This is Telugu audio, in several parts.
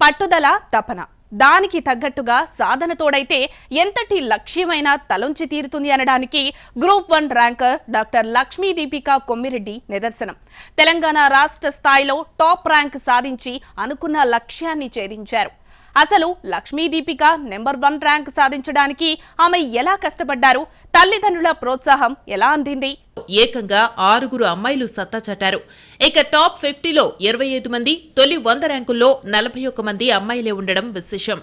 పట్టుదల తపన. దానికి తగ్గట్టుగా సాధన తోడైతే ఎంతటి లక్ష్యమైనా తలొంచి తీరుతుంది అనడానికి group one ranker doctor Lakshmi Deepika Kommireddy నిదర్శనం. తెలంగాణ రాష్ట్ర స్థాయిలో టాప్ ర్యాంక్ సాధించి అనుకున్న లక్ష్యాన్ని ఛేదించారు. అసలు Lakshmi Deepika number one rank సాధించడానికి ఆమె ఎలా కష్టపడ్డారు? తల్లిదండ్రుల ప్రోత్సాహం ఎలా అందింది? ఏకంగా ఆరుగురు అమ్మాయిలు సత్తా చాటారు. ఇక టాప్ ఫిఫ్టీలో ఇరవై ఐదు మంది తొలి వంద ర్యాంకుల్లో నలభై ఒక్క మంది అమ్మాయిలే ఉండడం విశేషం.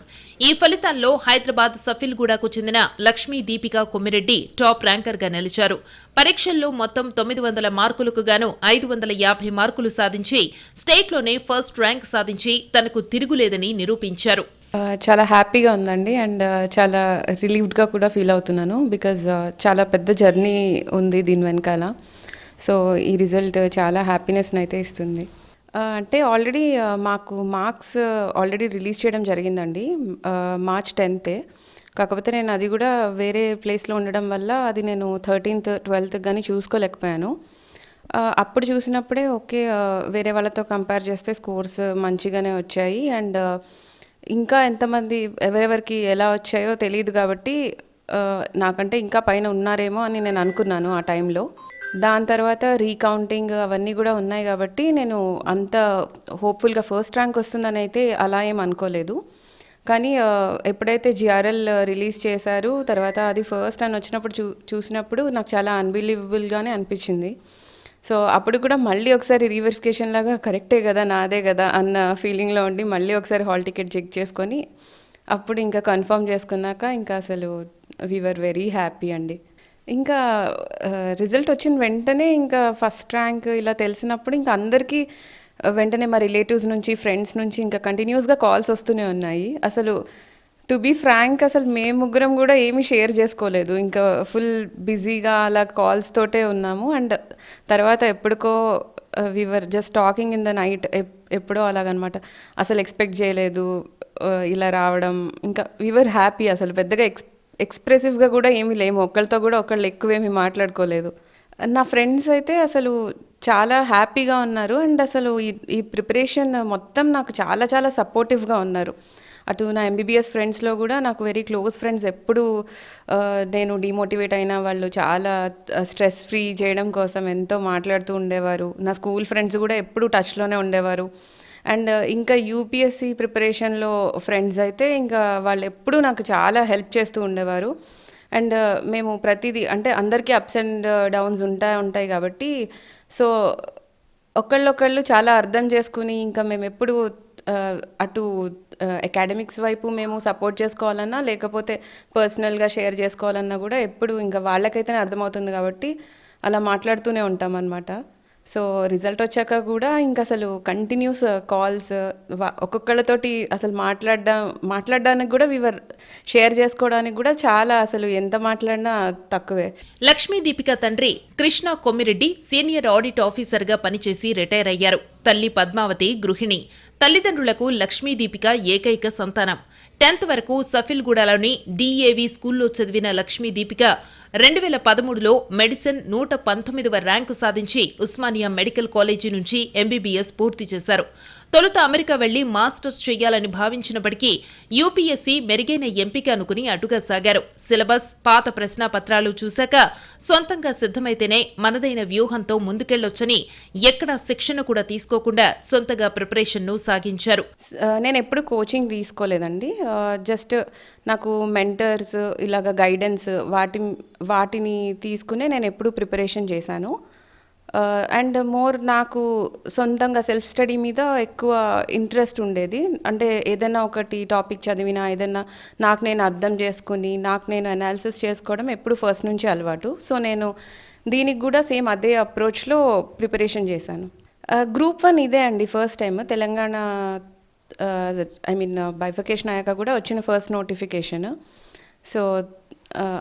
ఈ ఫలితాల్లో హైదరాబాద్ సఫిల్గూడకు చెందిన లక్ష్మీ దీపిక కొమ్మిరెడ్డి టాప్ ర్యాంకర్గా నిలిచారు. పరీక్షల్లో మొత్తం తొమ్మిది వందల మార్కులకు గాను ఐదు వందల యాభై మార్కులు సాధించి స్టేట్లోనే ఫస్ట్ ర్యాంక్ సాధించి తనకు తిరుగులేదని నిరూపించారు. చాలా హ్యాపీగా ఉందండి అండ్ చాలా రిలీవ్డ్గా కూడా ఫీల్ అవుతున్నాను బికాజ్ చాలా పెద్ద జర్నీ ఉంది దీని వెనకాల. సో ఈ రిజల్ట్ చాలా హ్యాపీనెస్ని అయితే ఇస్తుంది. అంటే ఆల్రెడీ మాకు మార్క్స్ ఆల్రెడీ రిలీజ్ చేయడం జరిగిందండి మార్చ్ టెన్తే. కాకపోతే నేను అది కూడా వేరే ప్లేస్లో ఉండడం వల్ల అది నేను థర్టీన్త్ ట్వెల్త్ కానీ చూసుకోలేకపోయాను. అప్పుడు చూసినప్పుడే ఓకే వేరే వాళ్ళతో కంపేర్ చేస్తే స్కోర్స్ మంచిగానే వచ్చాయి అండ్ ఇంకా ఎంతమంది ఎవరెవరికి ఎలా వచ్చాయో తెలియదు కాబట్టి నాకంటే ఇంకా పైన ఉన్నారేమో అని నేను అనుకున్నాను ఆ టైంలో. దాని తర్వాత రీకౌంటింగ్ అవన్నీ కూడా ఉన్నాయి కాబట్టి నేను అంత హోప్ఫుల్గా ఫస్ట్ ర్యాంక్ వస్తుందని అయితే అలా ఏం అనుకోలేదు. కానీ ఎప్పుడైతే జిఆర్ఎల్ రిలీజ్ చేశారు తర్వాత అది ఫస్ట్ అని వచ్చినప్పుడు చూ చూసినప్పుడు నాకు చాలా అన్బిలీవబుల్గానే అనిపించింది. సో అప్పుడు కూడా మళ్ళీ ఒకసారి రీవెరిఫికేషన్ లాగా కరెక్టే కదా నాదే కదా అన్న ఫీలింగ్లో ఉండి మళ్ళీ ఒకసారి హాల్ టికెట్ చెక్ చేసుకొని అప్పుడు ఇంకా కన్ఫర్మ్ చేసుకున్నాక ఇంకా అసలు వీఆర్ వెరీ హ్యాపీ అండి. ఇంకా రిజల్ట్ వచ్చిన వెంటనే ఇంకా ఫస్ట్ ర్యాంక్ ఇలా తెలిసినప్పుడు ఇంకా అందరికీ వెంటనే మా రిలేటివ్స్ నుంచి ఫ్రెండ్స్ నుంచి ఇంకా కంటిన్యూస్గా కాల్స్ వస్తూనే ఉన్నాయి. అసలు టు బీ ఫ్రాంక్ అసలు మేము ముగ్గురం కూడా ఏమీ షేర్ చేసుకోలేదు. ఇంకా ఫుల్ బిజీగా అలా కాల్స్ తోటే ఉన్నాము. అండ్ తర్వాత ఎప్పటికో we were just talking in the night ఎప్పుడో అలాగనమాట. అసలు ఎక్స్పెక్ట్ చేయలేదు uh, ఇలా రావడం. ఇంకా వీవర్ హ్యాపీ అసలు. పెద్దగా ఎక్స్ ఎక్స్ప్రెసివ్గా కూడా ఏమీ లేము. ఒకళ్ళతో కూడా ఒకళ్ళు ఎక్కువేమీ మాట్లాడుకోలేదు. నా ఫ్రెండ్స్ అయితే అసలు చాలా హ్యాపీగా ఉన్నారు. అండ్ అసలు ఈ ఈ ప్రిపరేషన్ మొత్తం నాకు చాలా చాలా సపోర్టివ్గా ఉన్నారు. అటు నా ఎంబీబీఎస్ ఫ్రెండ్స్లో కూడా నాకు వెరీ క్లోజ్ ఫ్రెండ్స్ ఎప్పుడు నేను డిమోటివేట్ అయిన వాళ్ళు చాలా స్ట్రెస్ ఫ్రీ చేయడం కోసం ఎంతో మాట్లాడుతూ ఉండేవారు. నా స్కూల్ ఫ్రెండ్స్ కూడా ఎప్పుడు టచ్లోనే ఉండేవారు. అండ్ ఇంకా యూపీఎస్సి ప్రిపరేషన్లో ఫ్రెండ్స్ అయితే ఇంకా వాళ్ళు ఎప్పుడూ నాకు చాలా హెల్ప్ చేస్తూ ఉండేవారు. అండ్ మేము ప్రతిదీ అంటే అందరికీ అప్స్ అండ్ డౌన్స్ ఉంటాయి ఉంటాయి కాబట్టి సో ఒకళ్ళొకళ్ళు చాలా అర్థం చేసుకుని ఇంకా మేము ఎప్పుడు Uh, అటు uh, అకాడమిక్స్ వైపు మేము సపోర్ట్ చేసుకోవాలన్నా లేకపోతే పర్సనల్గా షేర్ చేసుకోవాలన్నా కూడా ఎప్పుడు ఇంకా వాళ్ళకైతేనే అర్థమవుతుంది కాబట్టి అలా మాట్లాడుతూనే ఉంటాం అన్నమాట సో రిజల్ట్ వచ్చాక కూడా ఇంకా అసలు కంటిన్యూస్ కాల్స్ uh, uh, ఒక్కొక్కళ్ళతోటి అసలు మాట్లాడడం మాట్లాడడానికి కూడా వివర్ షేర్ చేసుకోవడానికి కూడా చాలా అసలు ఎంత మాట్లాడినా తక్కువే. లక్ష్మీ దీపిక తండ్రి కృష్ణ కొమ్మిరెడ్డి సీనియర్ ఆడిట్ ఆఫీసర్గా పనిచేసి రిటైర్ అయ్యారు. తల్లి పద్మావతి గృహిణి. తల్లిదండ్రులకు లక్ష్మీ దీపిక ఏకైక సంతానం. టెన్త్ వరకు సఫిల్గూడలోని డిఏవి స్కూల్లో చదివిన లక్ష్మీ దీపిక రెండు వేల పదమూడులో మెడిసిన్ నూట పంతొమ్మిదవ ర్యాంకు సాధించి ఉస్మానియా మెడికల్ కాలేజీ నుంచి ఎంబీబీఎస్ పూర్తి చేశారు. తొలుత అమెరికా వెళ్ళి మాస్టర్స్ చేయాలని భావించినప్పటికీ యూపీఎస్సీ మెరుగైన ఎంపిక అనుకుని అటుగా సాగారు. సిలబస్ పాత ప్రశ్నాపత్రాలు చూశాక సొంతంగా సిద్ధమైతేనే మనదైన వ్యూహంతో ముందుకెళ్ళొచ్చని ఎక్కడా శిక్షణ కూడా తీసుకోకుండా సొంతగా ప్రిపరేషన్ను సాగించారు. నేను ఎప్పుడు కోచింగ్ తీసుకోలేదండి. జస్ట్ నాకు మెంటర్స్ ఇలాగ గైడెన్స్ వాటి వాటిని తీసుకునే నేను ఎప్పుడు ప్రిపరేషన్ చేశాను. Uh, అండ్ మోర్ నాకు సొంతంగా సెల్ఫ్ స్టడీ మీద ఎక్కువ ఇంట్రెస్ట్ ఉండేది. అంటే ఏదైనా ఒకటి టాపిక్ చదివినా ఏదైనా నాకు నేను అర్థం చేసుకుని నాకు నేను అనాలిసిస్ చేసుకోవడం ఎప్పుడు ఫస్ట్ నుంచి అలవాటు. సో నేను దీనికి కూడా సేమ్ అదే అప్రోచ్లో ప్రిపరేషన్ చేశాను. Uh, గ్రూప్ వన్ ఇదే అండి first time Telangana I mean bifurcation అయ్యాక కూడా వచ్చిన ఫస్ట్ నోటిఫికేషన్ సో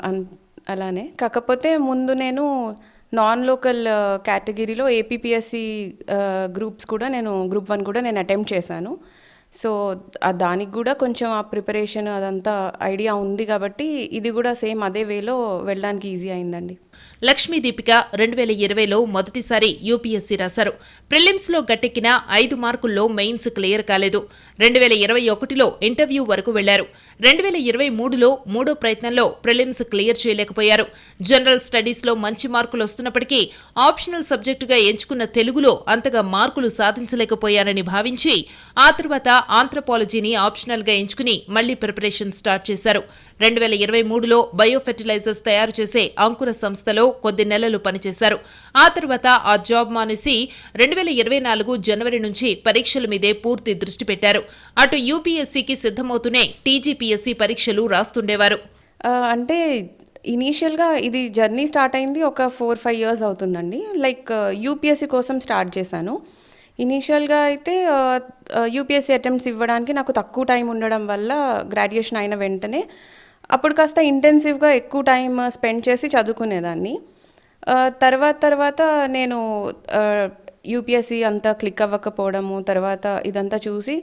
అన్ అలానే. కాకపోతే ముందు నేను నాన్ లోకల్ కేటగిరీలో ఏపీపీఎస్సి గ్రూప్స్ కూడా నేను గ్రూప్ వన్ కూడా నేను అటెంప్ట్ చేశాను. సో దానికి కూడా కొంచెం ఆ ప్రిపరేషన్ అదంతా ఐడియా ఉంది కాబట్టి ఇది కూడా సేమ్ అదే వేలో వెళ్ళడానికి ఈజీ అయిందండి. లక్ష్మీ దీపిక రెండు వేల ఇరవైలో మొదటిసారి యూపీఎస్సీ రాశారు. ప్రిలిమ్స్లో గట్టెక్కిన ఐదు మార్కుల్లో మెయిన్స్ క్లియర్ కాలేదు. రెండు వేల ఇరవై ఒకటిలో ఇంటర్వ్యూ వరకు వెళ్ళారు. రెండు వేల ఇరవై మూడులో మూడో ప్రయత్నంలో ప్రిలిమ్స్ క్లియర్ చేయలేకపోయారు. జనరల్ స్టడీస్లో మంచి మార్కులు వస్తున్నప్పటికీ ఆప్షనల్ సబ్జెక్టుగా ఎంచుకున్న తెలుగులో అంతగా మార్కులు సాధించలేకపోయారని భావించి ఆ తర్వాత ఆంథ్రపాలజీని ఆప్షనల్గా ఎంచుకుని మళ్ళీ ప్రిపరేషన్ స్టార్ట్ చేశారు. రెండు వేల ఇరవై మూడులో బయోఫెర్టిలైజర్స్ తయారు చేసే అంకుర సంస్థలో కొద్ది నెలలు పనిచేశారు. ఆ తర్వాత ఆ జాబ్ మానేసి రెండు వేల ఇరవై నాలుగు జనవరి నుంచి పరీక్షల మీదే పూర్తి దృష్టి పెట్టారు. అటు యూపీఎస్సీకి సిద్ధమవుతూనే టీజీపీఎస్సీ పరీక్షలు రాస్తుండేవారు. అంటే ఇనీషియల్గా ఇది జర్నీ స్టార్ట్ అయింది ఒక ఫోర్ ఫైవ్ ఇయర్స్ అవుతుందండి. లైక్ యూపీఎస్సీ కోసం స్టార్ట్ చేశాను. ఇనీషియల్గా అయితే యూపీఎస్సీ అటెంప్ట్స్ ఇవ్వడానికి నాకు తక్కువ టైం ఉండడం వల్ల గ్రాడ్యుయేషన్ అయిన వెంటనే అప్పుడు కాస్త ఇంటెన్సివ్గా ఎక్కువ టైం స్పెండ్ uh, చేసి చదువుకునేదాన్ని. Uh, తర్వాత తర్వాత నేను uh, యూపీఎస్సీ అంతా క్లిక్ అవ్వకపోవడము తర్వాత ఇదంతా చూసి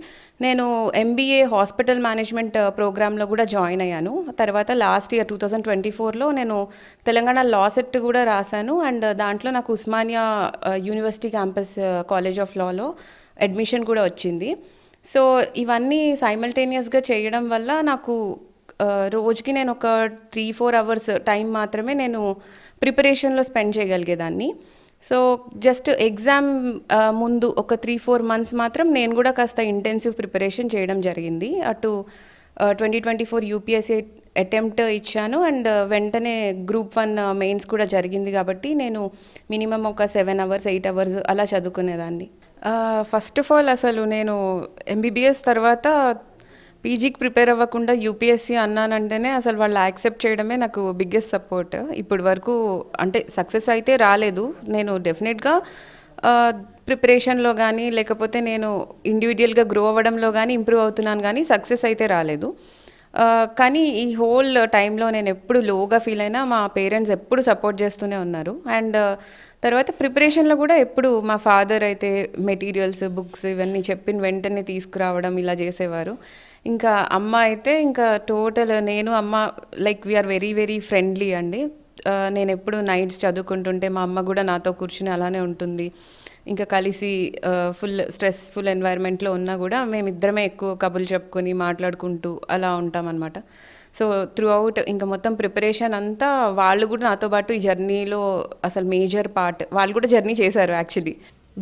నేను ఎంబీఏ హాస్పిటల్ మేనేజ్మెంట్ ప్రోగ్రాంలో కూడా జాయిన్ అయ్యాను. తర్వాత last year two thousand twenty ఫోర్లో నేను తెలంగాణ లా సెట్ కూడా రాశాను. అండ్ దాంట్లో నాకు Osmania university campus college of Lalo admission కూడా వచ్చింది. సో ఇవన్నీ సైమల్టేనియస్గా చేయడం వల్ల నాకు రోజుకి నేను ఒక త్రీ ఫోర్ అవర్స్ టైం మాత్రమే నేను ప్రిపరేషన్లో స్పెండ్ చేయగలిగేదాన్ని. సో జస్ట్ ఎగ్జామ్ ముందు ఒక త్రీ ఫోర్ మంత్స్ మాత్రం నేను కూడా కాస్త ఇంటెన్సివ్ ప్రిపరేషన్ చేయడం జరిగింది. అటు twenty twenty four UPSC attempt ఇచ్చాను అండ్ వెంటనే గ్రూప్ వన్ మెయిన్స్ కూడా జరిగింది కాబట్టి నేను మినిమం ఒక సెవెన్ అవర్స్ ఎయిట్ అవర్స్ అలా చదువుకునేదాన్ని. ఫస్ట్ ఆఫ్ ఆల్ అసలు నేను ఎంబీబీఎస్ తర్వాత పీజీకి ప్రిపేర్ అవ్వకుండా యూపీఎస్సీ అన్నానంటేనే అసలు వాళ్ళు యాక్సెప్ట్ చేయడమే నాకు బిగ్గెస్ట్ సపోర్ట్. ఇప్పటి వరకు అంటే సక్సెస్ అయితే రాలేదు. నేను డెఫినెట్గా ప్రిపరేషన్లో కానీ లేకపోతే నేను ఇండివిజువల్గా గ్రో అవ్వడంలో కానీ ఇంప్రూవ్ అవుతున్నాను కానీ సక్సెస్ అయితే రాలేదు. కానీ ఈ హోల్ టైంలో నేను ఎప్పుడు లోగా ఫీల్ అయినా మా పేరెంట్స్ ఎప్పుడు సపోర్ట్ చేస్తూనే ఉన్నారు. అండ్ తర్వాత ప్రిపరేషన్లో కూడా ఎప్పుడు మా ఫాదర్ అయితే మెటీరియల్స్ బుక్స్ ఇవన్నీ చెప్పిన వెంటనే తీసుకురావడం ఇలా చేసేవారు. ఇంకా అమ్మ అయితే ఇంకా టోటల్ నేను అమ్మ like we are very very friendly అండి. నేను ఎప్పుడు నైట్స్ చదువుకుంటుంటే మా అమ్మ కూడా నాతో కూర్చుని అలానే ఉంటుంది. ఇంకా కలిసి ఫుల్ స్ట్రెస్ఫుల్ ఎన్వైర్న్మెంట్లో ఉన్నా కూడా మేమిద్దరమే ఎక్కువ కబుర్లు చెప్పుకొని మాట్లాడుకుంటూ అలా ఉంటామన్నమాట. సో త్రూ అవుట్ ఇంకా మొత్తం ప్రిపరేషన్ అంతా వాళ్ళు కూడా నాతో పాటు ఈ జర్నీలో అసలు మేజర్ పార్ట్ వాళ్ళు కూడా జర్నీ చేశారు యాక్చువల్లీ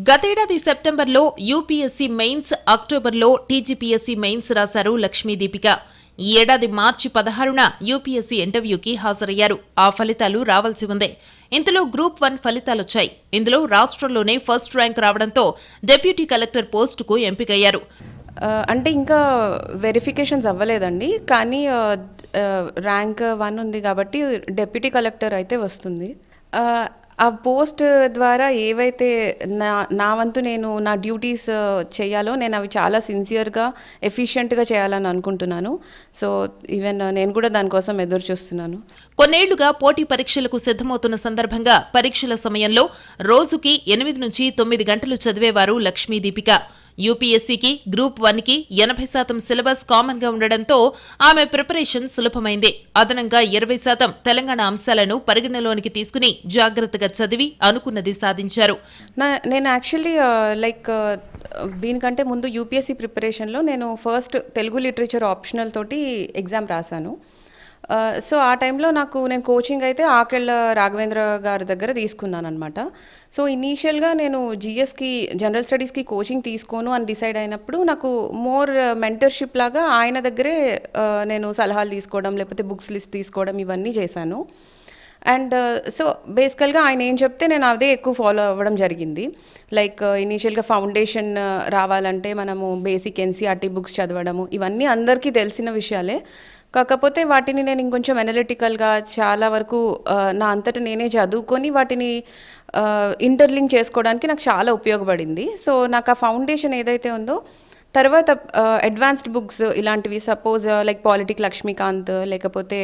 గతేడాది సెప్టెంబర్లో యూపీఎస్సీ మెయిన్స్ అక్టోబర్లో టీజీపీఎస్సీ మెయిన్స్ రాశారు లక్ష్మీ దీపిక. ఈ ఏడాది మార్చి పదహారున యూపీఎస్సీ ఇంటర్వ్యూకి హాజరయ్యారు. ఆ ఫలితాలు రావాల్సి ఉంది. ఇందులో గ్రూప్ వన్ ఫలితాలొచ్చాయి. ఇందులో రాష్ట్రంలోనే ఫస్ట్ ర్యాంక్ రావడంతో డెప్యూటీ కలెక్టర్ పోస్టుకు ఎంపికయ్యారు. అంటే ఇంకా వెరిఫికేషన్స్ అవ్వలేదండి. కానీ ర్యాంక్ వన్ ఉంది కాబట్టి డెప్యూటీ కలెక్టర్ అయితే వస్తుంది. ఆ, పోస్ట్ ద్వారా ఏవైతే నా నా వంతు నేను నా డ్యూటీస్ చేయాలో నేను అవి చాలా సిన్సియర్గా ఎఫిషియెంట్గా చేయాలని అనుకుంటున్నాను. సో ఈవెన్ నేను కూడా దానికోసం ఎదురు చూస్తున్నాను. కొన్నేళ్ళుగా పోటీ పరీక్షలకు సిద్ధమవుతున్న సందర్భంగా పరీక్షల సమయంలో రోజుకి ఎనిమిది నుంచి తొమ్మిది గంటలు చదివేవారు లక్ష్మీ దీపిక. యూపీఎస్సీకి గ్రూప్ వన్కి ఎనభై శాతం సిలబస్ కామన్గా ఉండడంతో ఆమె ప్రిపరేషన్ సులభమైంది. అదనంగా ఇరవై శాతం తెలంగాణ అంశాలను పరిగణలోనికి తీసుకుని జాగ్రత్తగా చదివి అనుకున్నది సాధించారు. నా నేను యాక్చువల్లీ లైక్ దీనికంటే ముందు యూపీఎస్సీ ప్రిపరేషన్లో నేను ఫస్ట్ తెలుగు లిటరేచర్ ఆప్షనల్ తోటి ఎగ్జామ్ రాశాను. సో ఆ టైంలో నాకు నేను కోచింగ్ అయితే ఆకెళ్ళ రాఘవేంద్ర గారి దగ్గర తీసుకున్నాను అనమాట సో ఇనీషియల్గా నేను జిఎస్కి జనరల్ స్టడీస్కి కోచింగ్ తీసుకోను అని డిసైడ్ అయినప్పుడు నాకు మోర్ మెంటర్షిప్ లాగా ఆయన దగ్గరే నేను సలహాలు తీసుకోవడం లేకపోతే బుక్స్ లిస్ట్ తీసుకోవడం ఇవన్నీ చేశాను. అండ్ సో బేసికల్గా ఆయన ఏం చెప్తే నేను అదే ఎక్కువ ఫాలో అవ్వడం జరిగింది. లైక్ ఇనీషియల్గా ఫౌండేషన్ రావాలంటే మనము బేసిక్ ఎన్సీఆర్టీ బుక్స్ చదవడము ఇవన్నీ అందరికీ తెలిసిన విషయాలే. కాకపోతే వాటిని నేను ఇంకొంచెం అనలిటికల్గా చాలా వరకు నా అంతట నేనే చదువుకొని వాటిని ఇంటర్లింక్ చేసుకోవడానికి నాకు చాలా ఉపయోగపడింది. సో నాకు ఆ ఫౌండేషన్ ఏదైతే ఉందో తర్వాత అడ్వాన్స్డ్ బుక్స్ ఇలాంటివి సపోజ్ లైక్ పాలిటిక్ లక్ష్మీకాంత్ లేకపోతే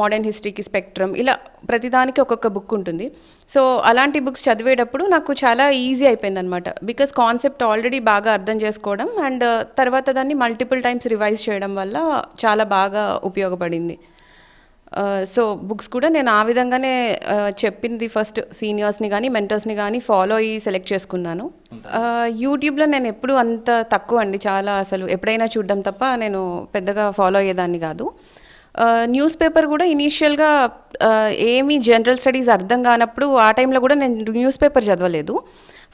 మోడర్న్ హిస్టరీకి స్పెక్ట్రమ్ ఇలా ప్రతిదానికి ఒక్కొక్క బుక్ ఉంటుంది. సో అలాంటి బుక్స్ చదివేటప్పుడు నాకు చాలా ఈజీ అయిపోయింది అనమాట బికాస్ కాన్సెప్ట్ ఆల్రెడీ బాగా అర్థం చేసుకోవడం అండ్ తర్వాత దాన్ని మల్టిపుల్ టైమ్స్ రివైజ్ చేయడం వల్ల చాలా బాగా ఉపయోగపడింది. సో బుక్స్ కూడా నేను ఆ విధంగానే ఆ, చెప్పింది ఫస్ట్ సీనియర్స్ని కానీ మెంటర్స్ని కానీ ఫాలో అయ్యి సెలెక్ట్ చేసుకున్నాను. యూట్యూబ్లో నేను ఎప్పుడు అంత తక్కువ అండి. చాలా అసలు ఎప్పుడైనా చూడడం తప్ప నేను పెద్దగా ఫాలో అయ్యేదాన్ని కాదు. న్యూస్ పేపర్ కూడా ఇనీషియల్గా ఏమీ జనరల్ స్టడీస్ అర్థం కానప్పుడు ఆ టైంలో కూడా నేను న్యూస్ పేపర్ చదవలేదు.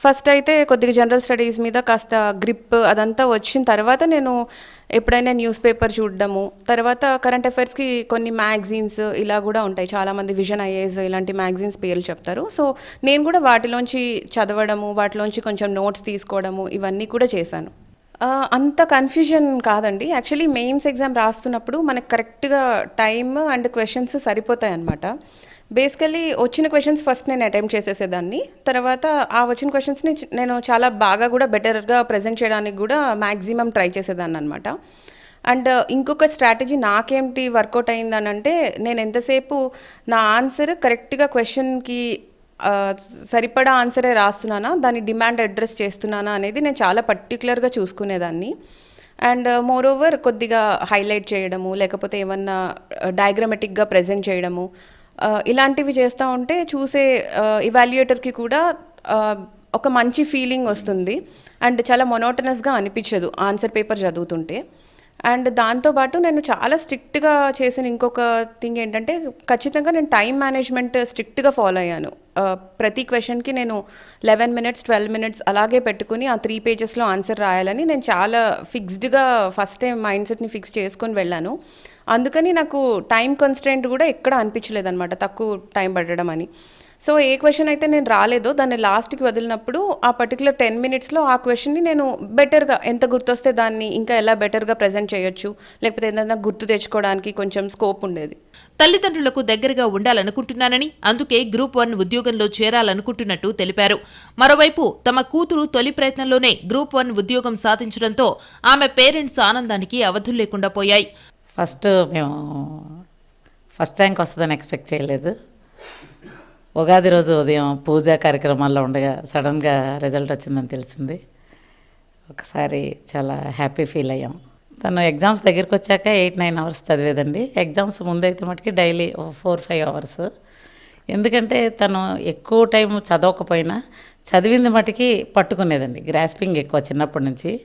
ఫస్ట్ అయితే కొద్దిగా జనరల్ స్టడీస్ మీద కాస్త గ్రిప్ అదంతా వచ్చిన తర్వాత నేను ఎప్పుడైనా న్యూస్ పేపర్ చూడడము. తర్వాత కరెంట్ అఫైర్స్కి కొన్ని మ్యాగజైన్స్ ఇలా కూడా ఉంటాయి. చాలామంది విజన్ ఐఏఎస్ ఇలాంటి మ్యాగజైన్స్ పేర్లు చెప్తారు. సో నేను కూడా వాటిలోంచి చదవడము వాటిలోంచి కొంచెం నోట్స్ తీసుకోవడము ఇవన్నీ కూడా చేశాను. అంత కన్ఫ్యూజన్ కాదండి. యాక్చువల్లీ మెయిన్స్ ఎగ్జామ్ రాస్తున్నప్పుడు మనకు కరెక్ట్గా టైమ్ అండ్ క్వశ్చన్స్ సరిపోతాయి అనమాట బేసికలీ వచ్చిన క్వశ్చన్స్ ఫస్ట్ నేను అటెంప్ట్ చేసేసేదాన్ని. తర్వాత ఆ వచ్చిన క్వశ్చన్స్ని నేను చాలా బాగా కూడా బెటర్గా ప్రజెంట్ చేయడానికి కూడా మ్యాక్సిమం ట్రై చేసేదాన్ని అనమాట అండ్ ఇంకొక స్ట్రాటజీ నాకేంటి వర్కౌట్ అయిందనంటే నేను ఎంతసేపు నా ఆన్సర్ కరెక్ట్గా క్వశ్చన్కి సరిపడా ఆన్సరే రాస్తున్నానా? దాని డిమాండ్ అడ్రస్ చేస్తున్నానా అనేది నేను చాలా పర్టికులర్గా చూసుకునేదాన్ని. అండ్ uh, మోర్ ఓవర్ కొద్దిగా హైలైట్ చేయడము లేకపోతే ఏమన్నా uh, డయాగ్రమెటిక్గా ప్రజెంట్ చేయడము uh, ఇలాంటివి చేస్తూ ఉంటే చూసే ఇవాల్యుయేటర్కి కూడా ఒక మంచి ఫీలింగ్ వస్తుంది. అండ్ చాలా మొనోటనస్గా అనిపించదు ఆన్సర్ పేపర్ చదువుతుంటే. అండ్ దాంతోపాటు నేను చాలా స్ట్రిక్ట్గా చేసిన ఇంకొక థింగ్ ఏంటంటే ఖచ్చితంగా నేను టైం మేనేజ్మెంట్ స్ట్రిక్ట్గా ఫాలో అయ్యాను. ప్రతి క్వశ్చన్కి నేను లెవెన్ మినిట్స్ ట్వెల్వ్ మినిట్స్ అలాగే పెట్టుకుని ఆ త్రీ పేజెస్లో ఆన్సర్ రాయాలని నేను చాలా ఫిక్స్డ్గా ఫస్ట్ టైం మైండ్ సెట్ని ఫిక్స్ చేసుకొని వెళ్ళాను. అందుకని నాకు టైం కన్స్టెంట్ కూడా ఎక్కడ అనిపించలేదు అనమాట తక్కువ టైం పడడం అని. సో ఏ క్వశ్చన్ అయితే నేను రాలేదో దాన్ని లాస్ట్కి వదిలినప్పుడు ఆ పర్టికులర్ టెన్ మినిట్స్లో ఆ క్వశ్చన్ని నేను బెటర్గా ఎంత గుర్తొస్తే దాన్ని ఇంకా ఎలా బెటర్గా ప్రజెంట్ చేయొచ్చు? లేకపోతే ఏదైనా గుర్తు తెచ్చుకోవడానికి కొంచెం స్కోప్ ఉండేది. తల్లిదండ్రులకు దగ్గరగా ఉండాలనుకుంటున్నానని అందుకే గ్రూప్ వన్ ఉద్యోగంలో చేరాలనుకుంటున్నట్టు తెలిపారు. మరోవైపు తమ కూతురు తొలి ప్రయత్నంలోనే గ్రూప్ వన్ ఉద్యోగం సాధించడంతో ఆమె పేరెంట్స్ ఆనందానికి అవధులు లేకుండా పోయాయి. ఫస్ట్ మేము ఫస్ట్ ర్యాంక్ వస్తుందని ఎక్స్పెక్ట్ చేయలేదు. ఉగాది రోజు ఉదయం పూజా కార్యక్రమాల్లో ఉండగా సడన్గా రిజల్ట్ వచ్చిందని తెలిసింది. ఒకసారి చాలా హ్యాపీ ఫీల్ అయ్యాం. తను ఎగ్జామ్స్ దగ్గరికి వచ్చాక ఎయిట్ నైన్ అవర్స్ చదివేదండి. ఎగ్జామ్స్ ముందైతే మటుకి డైలీ ఫోర్ ఫైవ్ అవర్స్. ఎందుకంటే తను ఎక్కువ టైం చదవకపోయినా చదివింది మటుకి పట్టుకునేదండి. గ్రాస్పింగ్ ఎక్కువ చిన్నప్పటి నుంచి.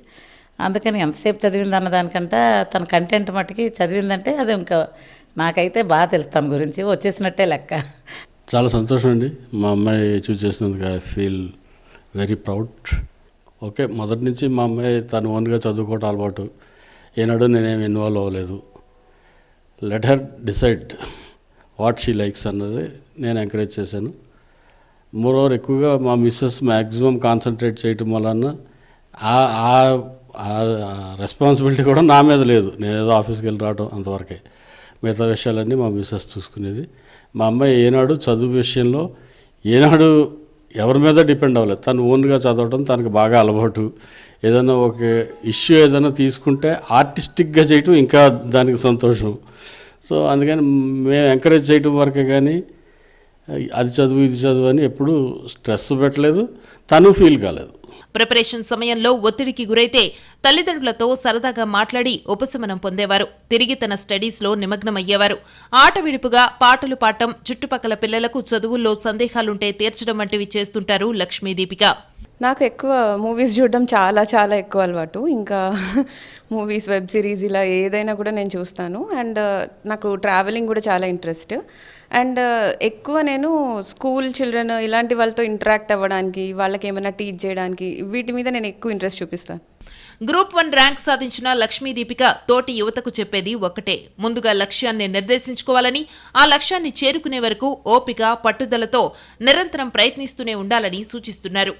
అందుకని ఎంతసేపు చదివింది అన్న దానికంట తన కంటెంట్ మటుకి చదివిందంటే అది ఇంకా నాకైతే బాగా తెలుసు తన గురించి. వచ్చేసినట్టే లెక్క. చాలా సంతోషం అండి. మా అమ్మాయి చూస్ చేసినందుకు I feel very proud okay మొదటి నుంచి మా అమ్మాయి తను ఓన్గా చదువుకోవటం అలవాటు. ఏనాడు నేనేమి ఇన్వాల్వ్ అవ్వలేదు. Let her decide what she likes అన్నది నేను ఎంకరేజ్ చేశాను. మోరోవర్ ఎక్కువగా మా మిస్సెస్ మ్యాక్సిమం కాన్సన్ట్రేట్ చేయటం వలన ఆ రెస్పాన్సిబిలిటీ కూడా నా మీద లేదు. నేను ఏదో ఆఫీస్కి వెళ్ళి రావటం అంతవరకే. మిగతా విషయాలన్నీ మా మిస్సెస్ చూసుకునేది. మా అమ్మాయి ఏనాడు చదువు విషయంలో ఏనాడు ఎవరి మీద డిపెండ్ అవ్వలేదు. తను ఓన్గా చదవటం తనకు బాగా అలవాటు. ఏదైనా ఒక ఇష్యూ ఏదైనా తీసుకుంటే ఆర్టిస్టిక్గా చేయటం ఇంకా దానికి సంతోషం. సో అందుకని మేము ఎంకరేజ్ చేయటం వరకే కానీ అది చదువు ఇది చదువు అని ఎప్పుడు స్ట్రెస్ పెట్టలేదు. తను ఫీల్ కాలేదు. ప్రిపరేషన్ సమయంలో ఒత్తిడికి గురైతే తల్లిదండ్రులతో సరదాగా మాట్లాడి ఉపశమనం పొందేవారు. తిరిగి తన స్టడీస్లో నిమగ్నమయ్యేవారు. ఆట విడుపుగా పాటలు పాడటం చుట్టుపక్కల పిల్లలకు చదువుల్లో సందేహాలుంటే తీర్చడం వంటివి చేస్తుంటారు లక్ష్మీ దీపిక నాకు ఎక్కువ మూవీస్ చూడడం చాలా చాలా ఎక్కువ అలవాటు. ఇంకా మూవీస్ వెబ్ సిరీస్ ఇలా ఏదైనా కూడా నేను చూస్తాను. అండ్ నాకు ట్రావెలింగ్ కూడా చాలా ఇంట్రెస్ట్. అండ్ ఎక్కువ నేను స్కూల్ చిల్డ్రన్ ఇలాంటి వాళ్ళతో ఇంటరాక్ట్ అవ్వడానికి వాళ్ళకి ఏమైనా టీచ్ చేయడానికి వీటి మీద నేను ఎక్కువ ఇంట్రెస్ట్ చూపిస్తాను గ్రూప్ వన్ ర్యాంక్ సాధించిన లక్ష్మీ దీపిక తోటి యువతకు చెప్పేది ఒక్కటే. ముందుగా లక్ష్యాన్ని నిర్దేశించుకోవాలని ఆ లక్ష్యాన్ని చేరుకునే వరకు ఓపిక పట్టుదలతో నిరంతరం ప్రయత్నిస్తూనే ఉండాలని సూచిస్తున్నారు.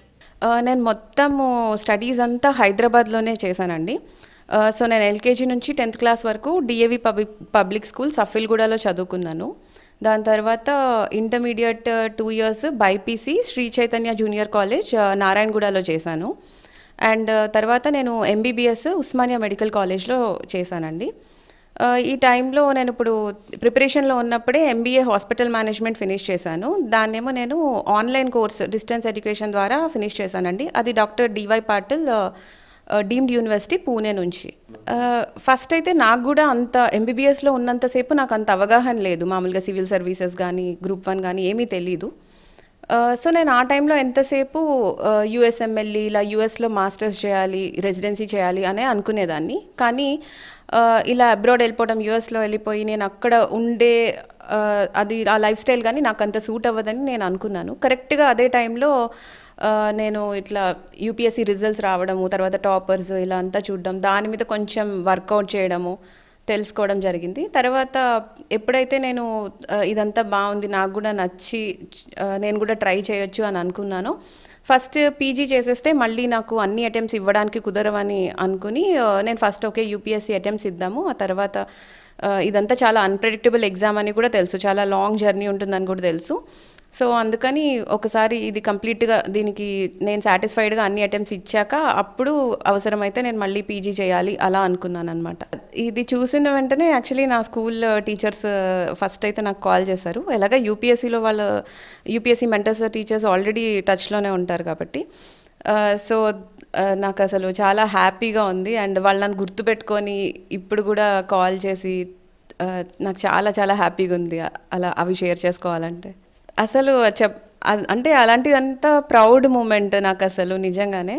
ఆ, నేను మొత్తము స్టడీస్ అంతా హైదరాబాద్లోనే చేశానండి. ఆ, సో నేను ఎల్కేజీ నుంచి టెన్త్ క్లాస్ వరకు డిఏవి పబ్లిక్ పబ్లిక్ స్కూల్ సఫిల్గూడలో చదువుకున్నాను. దాని తర్వాత intermediate two years BiPC Sri Chaitanya junior college నారాయణగూడలో చేశాను. అండ్ uh, తర్వాత నేను ఎంబీబీఎస్ ఉస్మానియా మెడికల్ కాలేజ్లో చేశానండి. Uh, ఈ టైంలో నేను ఇప్పుడు ప్రిపరేషన్లో ఉన్నప్పుడే ఎంబీఏ హాస్పిటల్ మేనేజ్మెంట్ ఫినిష్ చేశాను. దాన్నేమో నేను ఆన్లైన్ కోర్స్ డిస్టెన్స్ ఎడ్యుకేషన్ ద్వారా ఫినిష్ చేశానండి. అది doctor DY Patil deemed university Pune నుంచి. ఫస్ట్ అయితే నాకు కూడా అంత ఎంబీబీఎస్లో ఉన్నంతసేపు నాకు అంత అవగాహన లేదు. మామూలుగా సివిల్ సర్వీసెస్ కానీ గ్రూప్ వన్ కానీ ఏమీ తెలీదు. సో నేను ఆ టైంలో ఎంతసేపు యుఎస్ఎంఎల్ఈ ఇలా యూఎస్లో మాస్టర్స్ చేయాలి రెసిడెన్సీ చేయాలి అనే అనుకునేదాన్ని. కానీ ఇలా అబ్రాడ్ వెళ్ళిపోవడం యూఎస్లో వెళ్ళిపోయి నేను అక్కడ ఉండే అది ఆ లైఫ్ స్టైల్ కానీ నాకు అంత సూట్ అవ్వదని నేను అనుకున్నాను. కరెక్ట్గా అదే టైంలో నేను ఇట్లా యూపీఎస్సీ రిజల్ట్స్ రావడము తర్వాత టాపర్స్ ఇలా అంతా చూడడం దాని మీద కొంచెం వర్కౌట్ చేయడము తెలుసుకోవడం జరిగింది. తర్వాత ఎప్పుడైతే నేను ఇదంతా బాగుంది నాకు కూడా నచ్చి నేను కూడా ట్రై చేయొచ్చు అని అనుకున్నాను. ఫస్ట్ పీజీ చేసేస్తే మళ్ళీ నాకు అన్ని అటెంప్ట్స్ ఇవ్వడానికి కుదరవని అనుకుని నేను ఫస్ట్ ఓకే యూపీఎస్సీ అటెంప్ట్స్ ఇద్దాము ఆ తర్వాత ఇదంతా చాలా అన్ప్రెడిక్టబుల్ ఎగ్జామ్ అని కూడా తెలుసు చాలా లాంగ్ జర్నీ ఉంటుందని కూడా తెలుసు. సో అందుకని ఒకసారి ఇది కంప్లీట్గా దీనికి నేను సాటిస్ఫైడ్గా అన్ని అటెంప్ట్స్ ఇచ్చాక అప్పుడు అవసరమైతే నేను మళ్ళీ పీజీ చేయాలి అలా అనుకున్నాను అనమాట ఇది చూసిన వెంటనే యాక్చువల్లీ నా స్కూల్ టీచర్స్ ఫస్ట్ అయితే నాకు కాల్ చేశారు. ఎలాగ యూపీఎస్సీలో వాళ్ళ యూపీఎస్సీ మెంటర్స్ టీచర్స్ ఆల్రెడీ టచ్లోనే ఉంటారు కాబట్టి. సో నాకు అసలు చాలా హ్యాపీగా ఉంది అండ్ వాళ్ళు నన్ను గుర్తుపెట్టుకొని ఇప్పుడు కూడా కాల్ చేసి నాకు చాలా చాలా హ్యాపీగా ఉంది అలా అవి షేర్ చేసుకోవాలంటే. అసలు చెప్ అంటే అలాంటిదంతా ప్రౌడ్ మూమెంట్ నాకు అసలు నిజంగానే.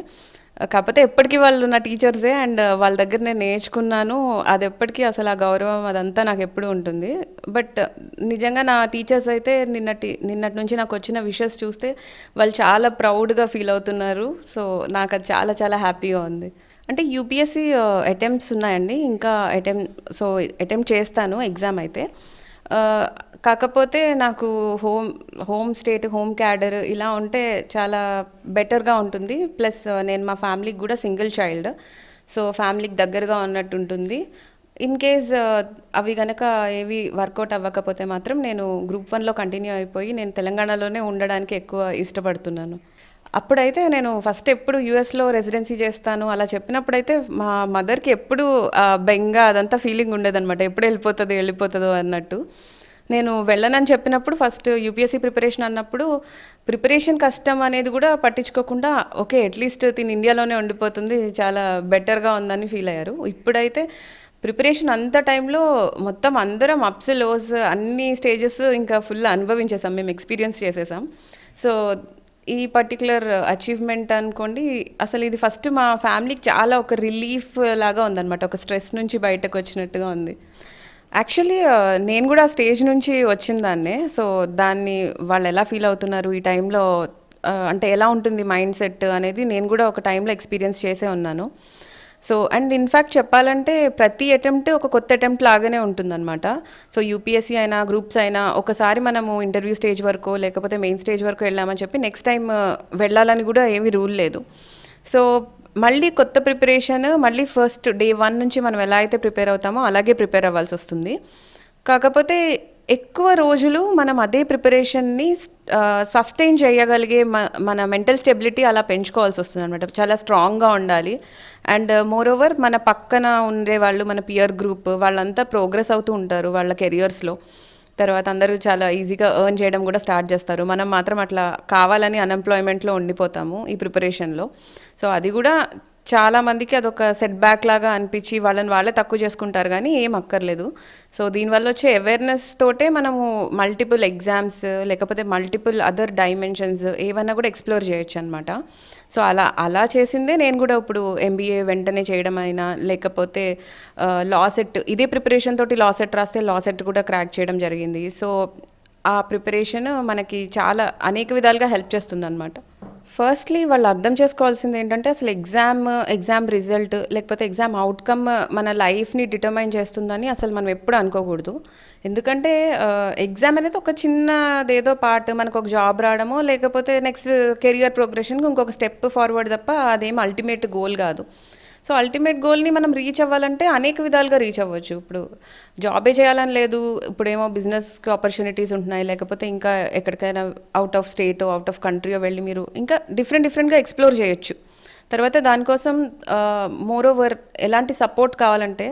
కాకపోతే ఎప్పటికీ వాళ్ళు నా టీచర్సే అండ్ వాళ్ళ దగ్గర నేను నేర్చుకున్నాను అది ఎప్పటికీ అసలు ఆ గౌరవం అదంతా నాకు ఎప్పుడు ఉంటుంది. బట్ నిజంగా నా టీచర్స్ అయితే నిన్నటి నిన్నటి నుంచి నాకు వచ్చిన విషెస్ చూస్తే వాళ్ళు చాలా ప్రౌడ్గా ఫీల్ అవుతున్నారు. సో నాకు అది చాలా చాలా హ్యాపీగా ఉంది. అంటే యూపీఎస్సీ అటెంప్ట్స్ ఉన్నాయండి. ఇంకా అటెంప్ట్ సో అటెంప్ట్ చేస్తాను ఎగ్జామ్ అయితే. కాకపోతే నాకు home home state home cadre ఇలా ఉంటే చాలా బెటర్గా ఉంటుంది. ప్లస్ నేను మా ఫ్యామిలీకి కూడా సింగిల్ చైల్డ్. సో ఫ్యామిలీకి దగ్గరగా ఉన్నట్టు ఉంటుంది. ఇన్ కేస్ అవి కనుక ఏవి వర్కౌట్ అవ్వకపోతే మాత్రం నేను గ్రూప్ వన్లో కంటిన్యూ అయిపోయి నేను తెలంగాణలోనే ఉండడానికి ఎక్కువ ఇష్టపడుతున్నాను. అప్పుడైతే నేను ఫస్ట్ ఎప్పుడు యూఎస్లో రెసిడెన్సీ చేస్తాను అలా చెప్పినప్పుడైతే మా మదర్కి ఎప్పుడు బెంగా బెంగ అదంతా ఫీలింగ్ ఉండేదన్నమాట. ఎప్పుడు వెళ్ళిపోతుంది వెళ్ళిపోతుందో అన్నట్టు. నేను వెళ్ళనని చెప్పినప్పుడు ఫస్ట్ యూపీఎస్సీ ప్రిపరేషన్ అన్నప్పుడు ప్రిపరేషన్ కష్టం అనేది కూడా పట్టించుకోకుండా ఓకే అట్లీస్ట్ తిని ఇండియాలోనే ఉండిపోతుంది చాలా బెటర్గా ఉందని ఫీల్ అయ్యారు. ఇప్పుడైతే ప్రిపరేషన్ అంత టైంలో మొత్తం అందరం అప్స్ లోస్ అన్ని స్టేజెస్ ఇంకా ఫుల్ అనుభవించేసాం. మేము ఎక్స్పీరియన్స్ చేసేసాం. సో ఈ పర్టికులర్ అచీవ్మెంట్ అనుకోండి అసలు ఇది ఫస్ట్ మా ఫ్యామిలీకి చాలా ఒక రిలీఫ్ లాగా ఉందన్నమాట. ఒక స్ట్రెస్ నుంచి బయటకు వచ్చినట్టుగా ఉంది. యాక్చువల్లీ నేను కూడా ఆ స్టేజ్ నుంచి వచ్చిన దాన్నే. సో దాన్ని వాళ్ళు ఎలా ఫీల్ అవుతున్నారు? ఈ టైంలో అంటే ఎలా ఉంటుంది మైండ్ సెట్ అనేది నేను కూడా ఒక టైంలో ఎక్స్పీరియన్స్ చేసే ఉన్నాను. సో అండ్ ఇన్ఫ్యాక్ట్ చెప్పాలంటే ప్రతి అటెంప్ట్ ఒక కొత్త అటెంప్ట్ లాగానే ఉంటుందన్నమాట. సో యూపీఎస్సీ అయినా గ్రూప్స్ అయినా ఒకసారి మనము ఇంటర్వ్యూ స్టేజ్ వరకు లేకపోతే మెయిన్ స్టేజ్ వరకు వెళ్ళామని చెప్పి నెక్స్ట్ టైం uh, వెళ్ళాలని కూడా ఏమీ రూల్ లేదు. సో మళ్ళీ కొత్త ప్రిపరేషన్ మళ్ళీ ఫస్ట్ డే వన్ నుంచి మనం ఎలా అయితే ప్రిపేర్ అవుతామో అలాగే ప్రిపేర్ అవ్వాల్సి వస్తుంది. కాకపోతే ఎక్కువ రోజులు మనం అదే ప్రిపరేషన్ని సస్టైన్ uh, చేయగలిగే మన మెంటల్ స్టెబిలిటీ అలా పెంచుకోవాల్సి వస్తుంది అనమాట చాలా స్ట్రాంగ్గా ఉండాలి. అండ్ మోర్ ఓవర్ మన పక్కన ఉండే వాళ్ళు మన పియర్ గ్రూప్ వాళ్ళంతా ప్రోగ్రెస్ అవుతూ ఉంటారు వాళ్ళ కెరియర్స్లో తర్వాత అందరూ చాలా ఈజీగా ఎర్న్ చేయడం కూడా స్టార్ట్ చేస్తారు. మనం మాత్రం అట్లా కావాలని అన్ఎంప్లాయ్మెంట్లో ఉండిపోతాము ఈ ప్రిపరేషన్లో సో అది కూడా చాలా మందికి అదొక సెట్ బ్యాక్ లాగా అనిపించి వాళ్ళని వాళ్ళే తక్కువ చేసుకుంటారు కానీ ఏం అక్కర్లేదు. సో దీనివల్ల వచ్చే అవేర్నెస్ తోటే మనము మల్టిపుల్ ఎగ్జామ్స్ లేకపోతే మల్టిపుల్ అదర్ డైమెన్షన్స్ ఏవన్నా కూడా ఎక్స్ప్లోర్ చేయొచ్చు అనమాట సో అలా అలా చేసిందే నేను కూడా ఇప్పుడు ఎంబీఏ వెంటనే చేయడం అయినా లేకపోతే లాసెట్ ఇదే ప్రిపరేషన్ తోటి లాసెట్ రాస్తే లాసెట్ కూడా క్రాక్ చేయడం జరిగింది. సో ఆ ప్రిపరేషన్ మనకి చాలా అనేక విధాలుగా హెల్ప్ చేస్తుంది అనమాట ఫస్ట్లీ వాళ్ళు అర్థం చేసుకోవాల్సింది ఏంటంటే అసలు ఎగ్జామ్ ఎగ్జామ్ రిజల్ట్ లేకపోతే ఎగ్జామ్ అవుట్కమ్ మన లైఫ్ని డిటర్మైన్ చేస్తుందని అసలు మనం ఎప్పుడు అనుకోకూడదు. ఎందుకంటే uh, ఎగ్జామ్ అనేది ఒక చిన్నదేదో పార్ట్ మనకు ఒక జాబ్ రావడమో లేకపోతే నెక్స్ట్ కెరియర్ ప్రోగ్రెషన్కి ఇంకొక స్టెప్ ఫార్వర్డ్ తప్ప అదేం అల్టిమేట్ గోల్ కాదు. సో అల్టిమేట్ గోల్ని మనం రీచ్ అవ్వాలంటే అనేక విధాలుగా రీచ్ అవ్వచ్చు. ఇప్పుడు జాబే చేయాలని లేదు ఇప్పుడేమో బిజినెస్కి ఆపర్చునిటీస్ ఉంటున్నాయి లేకపోతే ఇంకా ఎక్కడికైనా out of state out of country వెళ్ళి మీరు ఇంకా డిఫరెంట్ డిఫరెంట్గా ఎక్స్ప్లోర్ చేయొచ్చు. తర్వాత దానికోసం మోర్ ఓవర్ ఎలాంటి సపోర్ట్ కావాలంటే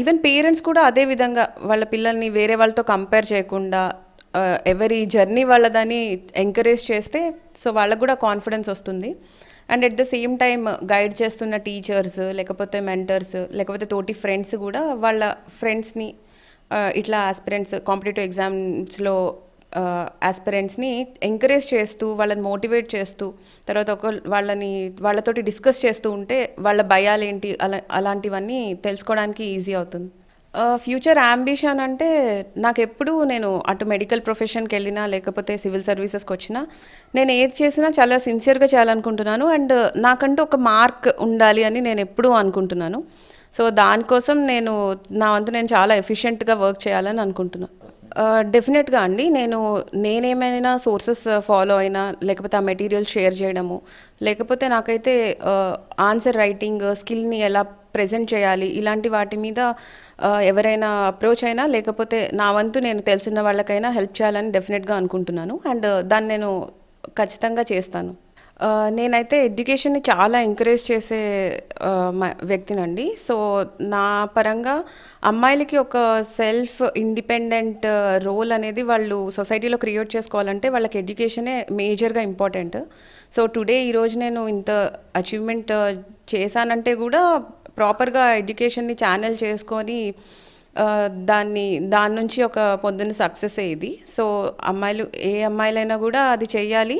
ఈవెన్ పేరెంట్స్ కూడా అదే విధంగా వాళ్ళ పిల్లల్ని వేరే వాళ్ళతో కంపేర్ చేయకుండా ఎవరి జర్నీ వాళ్ళదని ఎంకరేజ్ చేస్తే సో వాళ్ళకు కూడా కాన్ఫిడెన్స్ వస్తుంది. And at the same time guide చేస్తున్న టీచర్స్ లేకపోతే మెంటర్స్ లేకపోతే తోటి ఫ్రెండ్స్ కూడా వాళ్ళ ఫ్రెండ్స్ని uh, ఇట్లా ఆస్పిరెంట్స్ కాంపిటేటివ్ ఎగ్జామ్స్లో ఆస్పిరెంట్స్ని ఎంకరేజ్ చేస్తూ వాళ్ళని మోటివేట్ చేస్తూ తర్వాత ఒక వాళ్ళని వాళ్ళతోటి డిస్కస్ చేస్తూ ఉంటే వాళ్ళ భయాలేంటి అలా అలాంటివన్నీ తెలుసుకోవడానికి ఈజీ అవుతుంది. ఫ్యూచర్ అంబిషన్ అంటే నాకు ఎప్పుడు నేను అటు మెడికల్ ప్రొఫెషన్కి వెళ్ళినా లేకపోతే సివిల్ సర్వీసెస్కి వచ్చినా నేను ఏది చేసినా చాలా సిన్సియర్గా చేయాలనుకుంటున్నాను. అండ్ నాకంటూ ఒక మార్క్ ఉండాలి అని నేను ఎప్పుడూ అనుకుంటున్నాను. సో దానికోసం నేను నా వంతు నేను చాలా ఎఫిషియెంట్గా వర్క్ చేయాలని అనుకుంటున్నాను డెఫినెట్గా అండి. నేను నేనేమైనా సోర్సెస్ ఫాలో అయినా లేకపోతే ఆ మెటీరియల్ షేర్ చేయడము లేకపోతే నాకైతే ఆన్సర్ రైటింగ్ స్కిల్ని ఎలా ప్రజెంట్ చేయాలి. ఇలాంటి వాటి మీద ఎవరైనా అప్రోచ్ అయినా లేకపోతే నా వంతు నేను తెలిసిన వాళ్ళకైనా హెల్ప్ చేయాలని డెఫినెట్గా అనుకుంటున్నాను. అండ్ దాన్ని నేను ఖచ్చితంగా చేస్తాను. నేనైతే ఎడ్యుకేషన్ని చాలా ఎంకరేజ్ చేసే వ్యక్తినండి. సో నా పరంగా అమ్మాయిలకి ఒక సెల్ఫ్ ఇండిపెండెంట్ రోల్ అనేది వాళ్ళు సొసైటీలో క్రియేట్ చేసుకోవాలంటే వాళ్ళకి ఎడ్యుకేషనే మేజర్గా ఇంపార్టెంట్. సో టుడే ఈరోజు నేను ఇంత అచీవ్మెంట్ చేశానంటే కూడా ప్రాపర్గా ఎడ్యుకేషన్ని ఛానల్ చేసుకొని దాన్ని దాని నుంచి ఒక పొందిన సక్సెస్ ఇది సో అమ్మాయిలు ఏ అమ్మాయిలైనా కూడా అది చేయాలి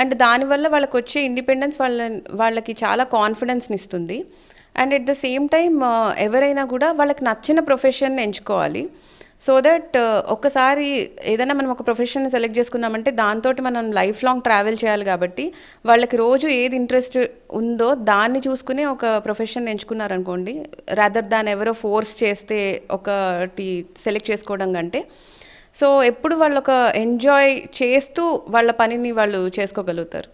అండ్ దానివల్ల వాళ్ళకి వచ్చే ఇండిపెండెన్స్ వాళ్ళ వాళ్ళకి చాలా కాన్ఫిడెన్స్ని ఇస్తుంది. And at the same time ఎవరైనా కూడా వాళ్ళకి నచ్చిన ప్రొఫెషన్ ఎంచుకోవాలి. సో దట్ uh, ఒక్కసారి ఏదైనా మనం ఒక ప్రొఫెషన్ సెలెక్ట్ చేసుకున్నామంటే దాంతో మనం లైఫ్ లాంగ్ ట్రావెల్ చేయాలి కాబట్టి వాళ్ళకి రోజు ఏది ఇంట్రెస్ట్ ఉందో దాన్ని చూసుకునే ఒక ప్రొఫెషన్ ఎంచుకున్నారనుకోండి రాదర్ దాన్ ఎవరో ఫోర్స్ చేస్తే ఒకటి సెలెక్ట్ చేసుకోవడం కంటే. సో ఎప్పుడు వాళ్ళు ఒక ఎంజాయ్ చేస్తూ వాళ్ళ పనిని వాళ్ళు చేసుకోగలుగుతారు.